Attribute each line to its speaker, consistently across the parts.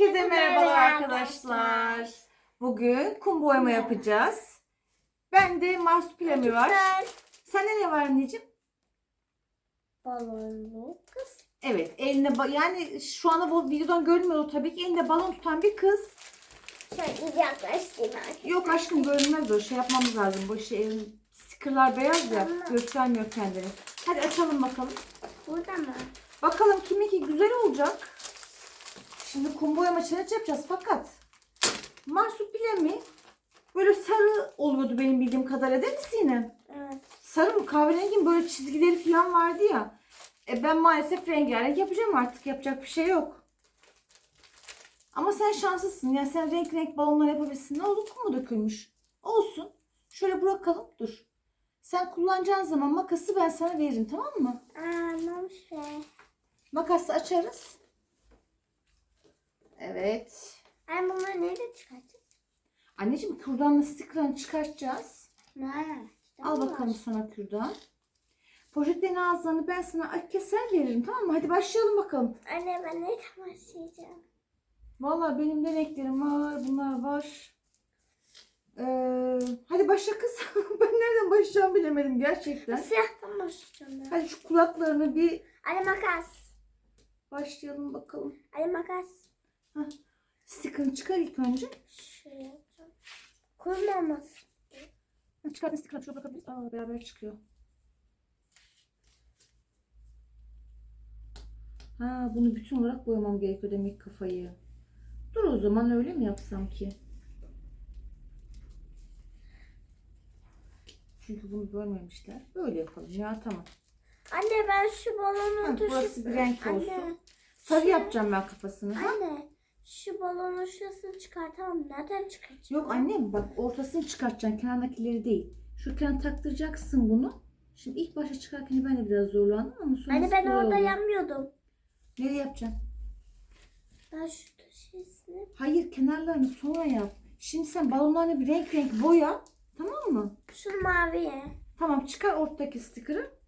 Speaker 1: Herkese merhabalar
Speaker 2: merhaba
Speaker 1: arkadaşlar. Bugün kum boyama yapacağız. Bende marsupilami var. Sende ne var anneciğim?
Speaker 2: Balonlu kız.
Speaker 1: Evet, elinde ba- yani şu anda bu videodan görünmüyor tabii ki elinde balon tutan bir kız.
Speaker 2: Şöyle yaklaştım artık.
Speaker 1: Yok aşkım görünmez o şey yapmamız lazım. Bu şey stickerlar beyaz ya
Speaker 2: Ama-
Speaker 1: göstermiyor kendini. Hadi açalım bakalım.
Speaker 2: Burada mı?
Speaker 1: Bakalım kiminki güzel olacak. Şimdi kum boyama challenge yapacağız fakat marsupilami böyle sarı oluyordu benim bildiğim kadarıyla değil mi Sinem?
Speaker 2: Evet.
Speaker 1: Sarı mı kahverengi mi böyle çizgileri falan vardı ya. E ben maalesef rengarenk yapacağım artık yapacak bir şey yok. Ama sen şanslısın ya sen renk renk balonlar yapabilirsin. Ne oldu kum mu dökülmüş? Olsun. Şöyle bırakalım dur. Sen kullanacağın zaman makası ben sana veririm tamam mı?
Speaker 2: Aa?
Speaker 1: Makası açarız. Evet.
Speaker 2: Ay bunları nerede çıkartacağız?
Speaker 1: Anneciğim kürdanla sticker'ını çıkartacağız.
Speaker 2: Ne?
Speaker 1: Al bakalım sana kürdan. Poşetlerin ağızlarını ben sana keser veririm tamam mı? Hadi başlayalım bakalım.
Speaker 2: Anne ben ne başlayacağım?
Speaker 1: Vallahi benim de renklerim var. Bunlar var. Ee, hadi başla kız. ben nereden başlayacağımı bilemedim gerçekten.
Speaker 2: Siyahtan başlayacağım ben.
Speaker 1: Hadi şu kulaklarını bir
Speaker 2: Anne makas.
Speaker 1: başlayalım bakalım.
Speaker 2: Anne makas.
Speaker 1: Sticker'ını çıkar ilk önce.
Speaker 2: Şöyle.
Speaker 1: Ha, Çıkartın sticker'ını şuraya bırakabiliriz. Aa beraber çıkıyor. Ha bunu bütün olarak boyamam gerekiyor demek kafayı. Dur o zaman öyle mi yapsam ki? Çünkü bunu bölmemişler. Böyle yapalım ya tamam.
Speaker 2: Anne ben şu balonu
Speaker 1: Ha, burası bir renk
Speaker 2: Anne,
Speaker 1: olsun. Sarı yapacağım ben kafasını. Ha?
Speaker 2: Anne şu balonun şurasını çıkartamam. Nereden çıkaracağım?
Speaker 1: Yok annem bak ortasını çıkartacaksın kenardakileri değil. Şu kenar taktıracaksın bunu. Şimdi ilk başta çıkarken ben de biraz zorlandım ama sonra
Speaker 2: Anne ben orada
Speaker 1: oldu.
Speaker 2: yanmıyordum.
Speaker 1: Nereye yapacaksın?
Speaker 2: Ben şu köşesini...
Speaker 1: Hayır kenarlarını sonra yap. Şimdi sen balonlarını bir renk renk boya. Tamam mı?
Speaker 2: Şu maviye.
Speaker 1: Tamam çıkar ortadaki sticker'ı.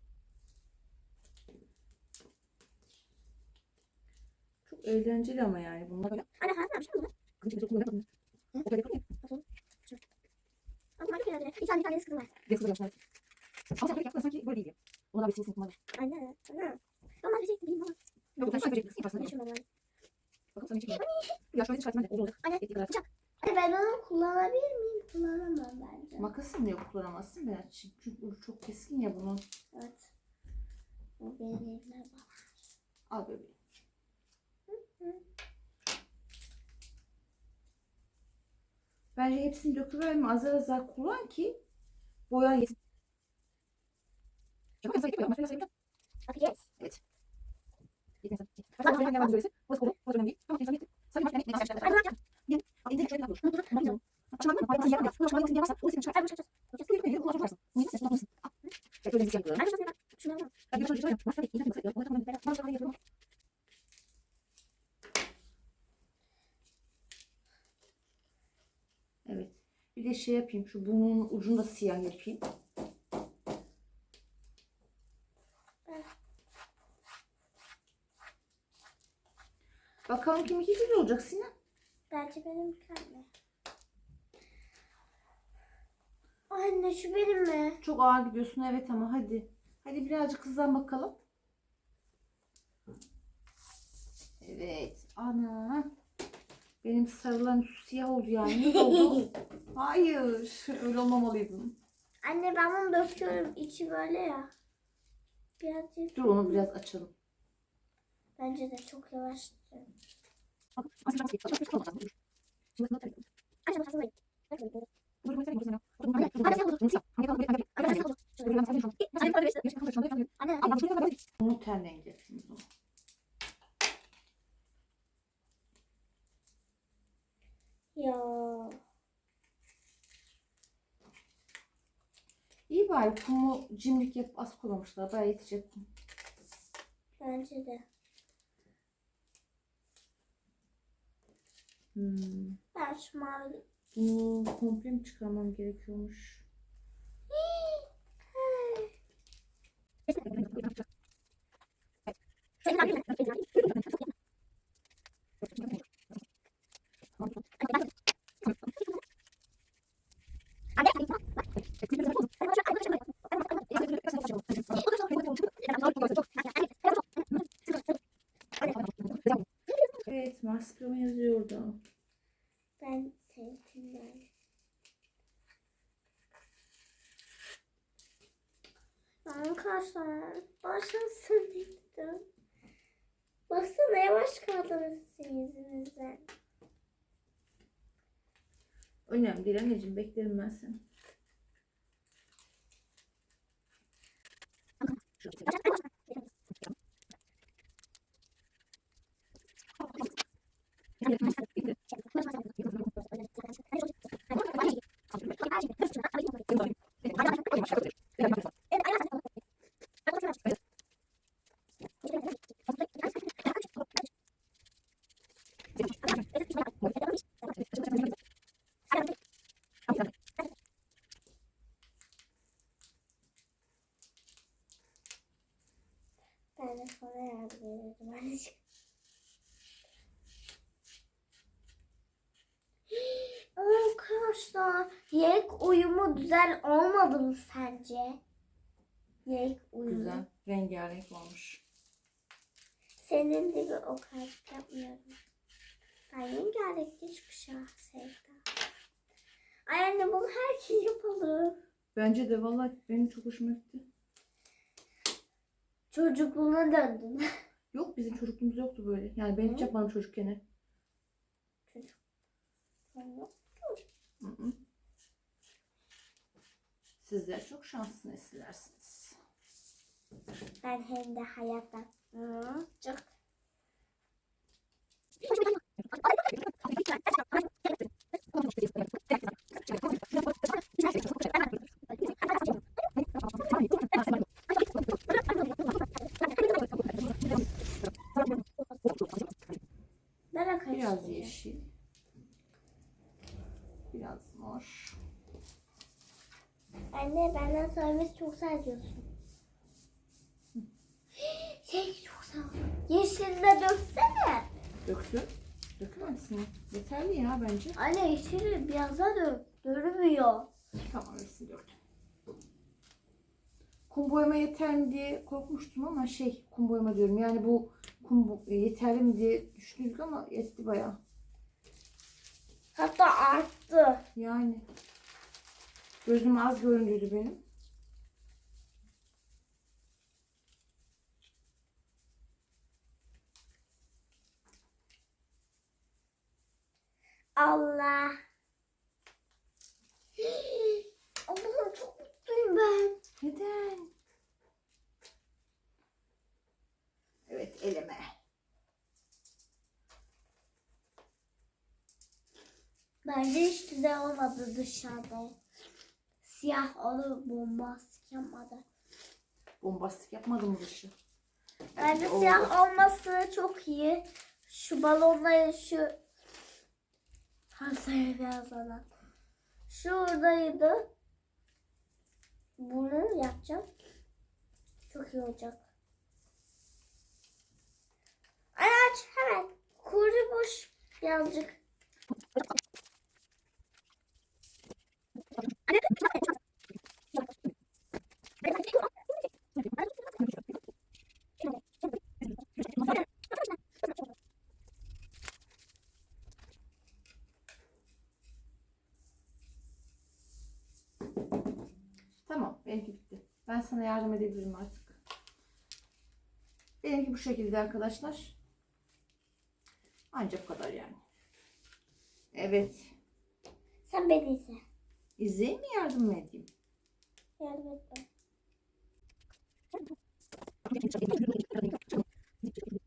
Speaker 1: Eğlenceli ama yani bunlar böyle.
Speaker 2: Anne bir şey?
Speaker 1: Kızım çok kullanıyor musun? O kadar yapalım ya.
Speaker 2: Ama harika bir şey. Bir tane bir tane sıkıntı var.
Speaker 1: Bir kızı yapmışlar. Ama sen böyle yaptın sanki böyle değil. Ona bir sinsin kullanır.
Speaker 2: Anne. Anne. Ama bir şey değil ama.
Speaker 1: Yok sen şöyle yaparsın. Yaparsın.
Speaker 2: Lazım.
Speaker 1: Bakalım sana ne çıkıyor. Ya şöyle çıkartman da olur.
Speaker 2: Anne. Ben onu kullanabilir miyim? Kullanamam bence.
Speaker 1: Makasını yok kullanamazsın ben açayım. Çünkü ucu çok keskin ya bunun.
Speaker 2: Evet. Bu benim elimden bak.
Speaker 1: Al bebeğim. Bence hepsini döküverme azar azar kullan ki boya yesin. Çok sayı yapıyor ama şöyle sayayım.
Speaker 2: Bakacağız.
Speaker 1: Evet. Yetmez. Zaten sayı ne var böylesi? Burası kolu. Burası önemli değil. Tamam insan yetti. Sayı var. Ne ne ne
Speaker 2: Anne bak.
Speaker 1: Yeni. Al elinde şöyle bir dur. Açılmadı mı? Hayır, hayır, hayır. Bunu açılmadı mı? Yaparsan, orası çıkar.
Speaker 2: Ay bu şey.
Speaker 1: Yürü, yürü, kulağına sokarsın. Bunu yesin, kulağına sokarsın. Al. Evet, böyle bir şey yapıyorum.
Speaker 2: Anne şuna bak. Şuna bak.
Speaker 1: Ben bir şöyle yapıyorum. Masaya gittim, masaya yapıyorum. Ona tamam, ben sana yapıyorum. Evet. Bir de şey yapayım. Şu burnunun ucunu da siyah yapayım. Bakalım kiminki güzel olacak Sinan.
Speaker 2: Bence benim anne. Anne şu benim mi?
Speaker 1: Çok ağır gidiyorsun evet ama hadi. Hadi birazcık hızlan bakalım. Evet. Ana. Benim sarılan siyah oldu yani. Ne oldu? Hayır. Öyle olmamalıydın.
Speaker 2: Anne ben bunu döküyorum. İçi böyle ya. Biraz
Speaker 1: Dur onu biraz açalım.
Speaker 2: Bence de çok yavaş.
Speaker 1: Bunu tabii.
Speaker 2: Anne bu
Speaker 1: bari kumu cimrik yapıp az koymamışlar. Bayağı yetecek kum.
Speaker 2: Bence de.
Speaker 1: Hmm.
Speaker 2: Ben şu mavi.
Speaker 1: Bunu komple mi çıkarmam gerekiyormuş? Evet
Speaker 2: Arkadaşlar başlasın dedim. Baksana yavaş kaldım sizin yüzünüzden.
Speaker 1: Önemli değil anneciğim beklerim ben seni.
Speaker 2: Ben de sana yardım ederim anneciğim. Arkadaşlar yelek uyumu güzel olmadı mı sence? Yelek uyumu.
Speaker 1: Güzel. Rengarenk olmuş.
Speaker 2: Senin gibi o kadar yapmıyorum. Ben rengarenk hiç kuşağı sevdim. Ay anne bunu her şey yapalım.
Speaker 1: Bence de vallahi benim çok hoşuma gitti.
Speaker 2: Çocukluğuna döndüm.
Speaker 1: Yok bizim çocukluğumuz yoktu böyle. Yani ben hiç yapmadım çocukken.
Speaker 2: Çocuk.
Speaker 1: Hı Sizler çok şanslı nesillersiniz.
Speaker 2: Ben hem de hayattan. Çok.
Speaker 1: Biraz yeşil. Biraz mor.
Speaker 2: Anne benden söylemesi çok diyorsun. Şey çok sağ ol. Yeşille döksene.
Speaker 1: Döktüm. Dökemezsin. Yeterli ya bence.
Speaker 2: Anne yeşili biraz daha dök. Görünmüyor.
Speaker 1: Tamam hepsini döktüm. Kum boyama yeter mi diye korkmuştum ama şey kum boyama diyorum. Yani bu kum bo- e, yeterli mi diye düşündük ama yetti bayağı.
Speaker 2: Hatta arttı.
Speaker 1: Yani gözüm az göründüydü benim.
Speaker 2: Allah. Allah'ım çok mutluyum ben.
Speaker 1: Neden? Evet eleme.
Speaker 2: Bence hiç güzel olmadı dışarıda. Siyah onu bombastik yapmadı.
Speaker 1: Bombastik yapmadım mı dışı?
Speaker 2: Bence
Speaker 1: oldu.
Speaker 2: siyah olması çok iyi. Şu balonların şu Hasar biraz olan. Şuradaydı. Bunu yapacağım. Çok iyi olacak. Ay aç hemen. Kuru boş birazcık.
Speaker 1: Tamam benimki bitti. Ben sana yardım edebilirim artık. Benimki bu şekilde arkadaşlar. Ancak bu kadar yani. Evet.
Speaker 2: Sen beni izle.
Speaker 1: İzleyeyim mi yardım mı edeyim?
Speaker 2: Yardım et bana.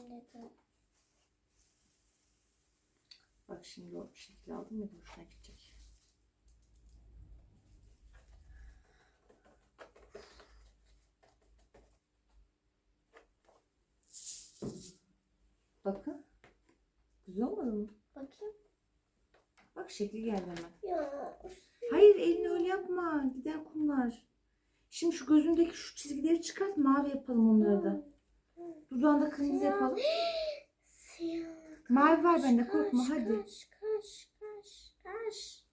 Speaker 2: yapacağım.
Speaker 1: Bak şimdi o şekil aldım ya hoşuna gidecek. Güzel olmadı mı?
Speaker 2: Bakayım.
Speaker 1: Bak şekli geldi hemen.
Speaker 2: Ya.
Speaker 1: Hayır elini öyle yapma. Gider kumlar. Şimdi şu gözündeki şu çizgileri çıkart. Mavi yapalım onları da. Dudağında kırmızı
Speaker 2: Siyah.
Speaker 1: yapalım.
Speaker 2: Siyah.
Speaker 1: Mavi var bende
Speaker 2: Kaş,
Speaker 1: korkma
Speaker 2: kaş,
Speaker 1: hadi.
Speaker 2: Kaş kaş kaş kaş.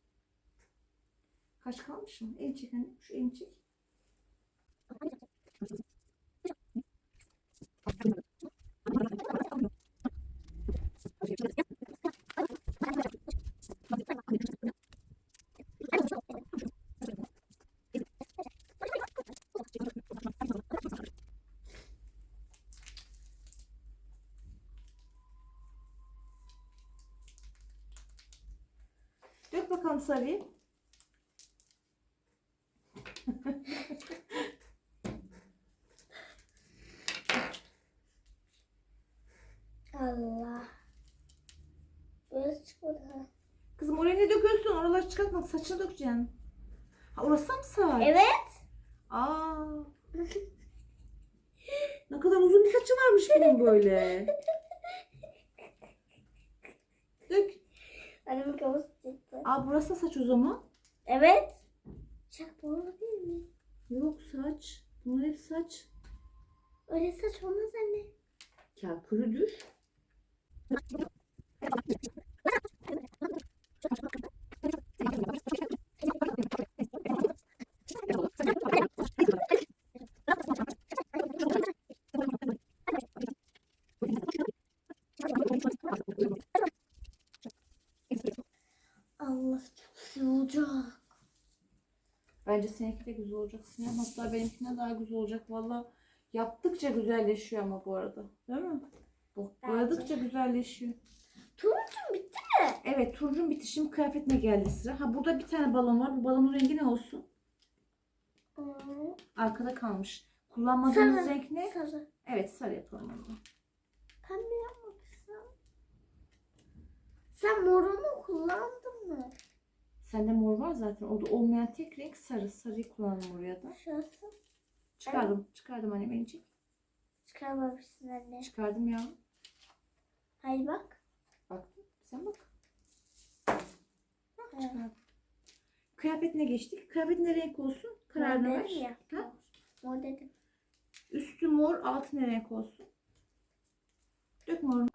Speaker 1: Kaç kalmış mı? El çek anne. Şu elini çek. Dök bakalım sarıyı.
Speaker 2: Allah. Göz çıkmadı.
Speaker 1: Kızım oraya ne döküyorsun? Oraları çıkartma. Saçına dökeceksin. Ha orası mı saç?
Speaker 2: Evet.
Speaker 1: Aa. Ne kadar uzun bir saçı varmış benim böyle. Dök.
Speaker 2: Annemin kafası çıktı.
Speaker 1: Aa burası da saç o zaman.
Speaker 2: Evet. Çak bu değil mi?
Speaker 1: Yok saç. Bunlar hep saç.
Speaker 2: Öyle saç olmaz anne.
Speaker 1: Kalkülüdür.
Speaker 2: Allah çok güzel olacak.
Speaker 1: Bence seninki de güzel olacak Sinem. Hatta benimkine daha güzel olacak. Valla yaptıkça güzelleşiyor ama bu arada. Değil mi? Boyadıkça güzelleşiyor.
Speaker 2: Turuncum bitti.
Speaker 1: Evet turuncu bitti. Şimdi kıyafetine geldi sıra. Ha burada bir tane balon var. Bu balonun rengi ne olsun?
Speaker 2: Hmm,
Speaker 1: Arkada kalmış. Kullanmadığımız
Speaker 2: Sarı.
Speaker 1: renk ne?
Speaker 2: Sarı.
Speaker 1: Evet sarı yapalım onu.
Speaker 2: Pembe yapmamışsın. Sen morunu kullandın mı?
Speaker 1: Sende mor var zaten. Orada olmayan tek renk sarı. Sarıyı kullandım oraya da.
Speaker 2: Şurası.
Speaker 1: Çıkardım. Çıkardım anne beni çek.
Speaker 2: Çıkarmamışsın anne.
Speaker 1: Çıkardım ya.
Speaker 2: Hayır bak.
Speaker 1: Baktım. Sen bak. Bak
Speaker 2: Evet.
Speaker 1: çıkardım. Kıyafetine geçtik. Kıyafet ne renk olsun?
Speaker 2: Mor
Speaker 1: Kararını
Speaker 2: dedim
Speaker 1: ver.
Speaker 2: ya.
Speaker 1: Ha?
Speaker 2: Mor dedim.
Speaker 1: Üstü mor, altı ne renk olsun? Dök morunu.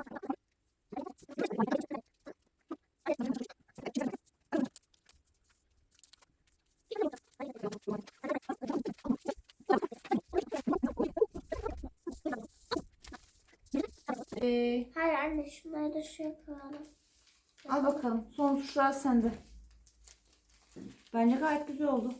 Speaker 1: Ee,
Speaker 2: Hayır anne şunları da şuraya koyalım.
Speaker 1: al bakalım. Son tuşlar sende. Bence gayet güzel oldu.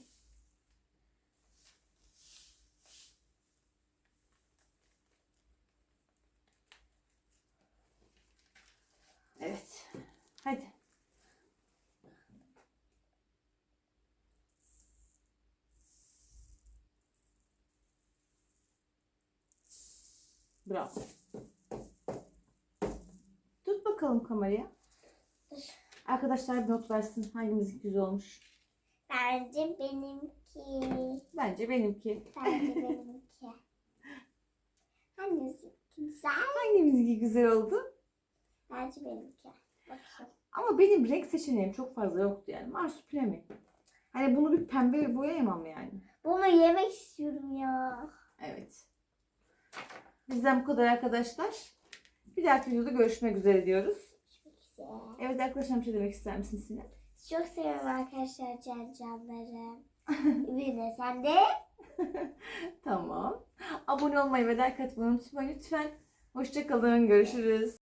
Speaker 1: Bravo. Tut bakalım kameraya. Arkadaşlar bir not versin hangimiz güzel olmuş.
Speaker 2: Bence benimki.
Speaker 1: Bence benimki.
Speaker 2: Bence benimki. Hangisi güzel?
Speaker 1: Hangimizinki güzel oldu?
Speaker 2: Bence benimki. Bakayım.
Speaker 1: Ama benim renk seçeneğim çok fazla yoktu yani. Marsupilami. Hani bunu bir pembe boyayamam yani.
Speaker 2: Bunu yemek istiyorum ya.
Speaker 1: Evet. Bizden bu kadar arkadaşlar. Bir dahaki videoda görüşmek üzere diyoruz. Evet arkadaşlar bir şey demek ister misin Sinem?
Speaker 2: Çok seviyorum arkadaşlar can canlarım. Bir de sen de.
Speaker 1: Tamam. Abone olmayı ve like atmayı unutmayın lütfen. Hoşçakalın. Görüşürüz.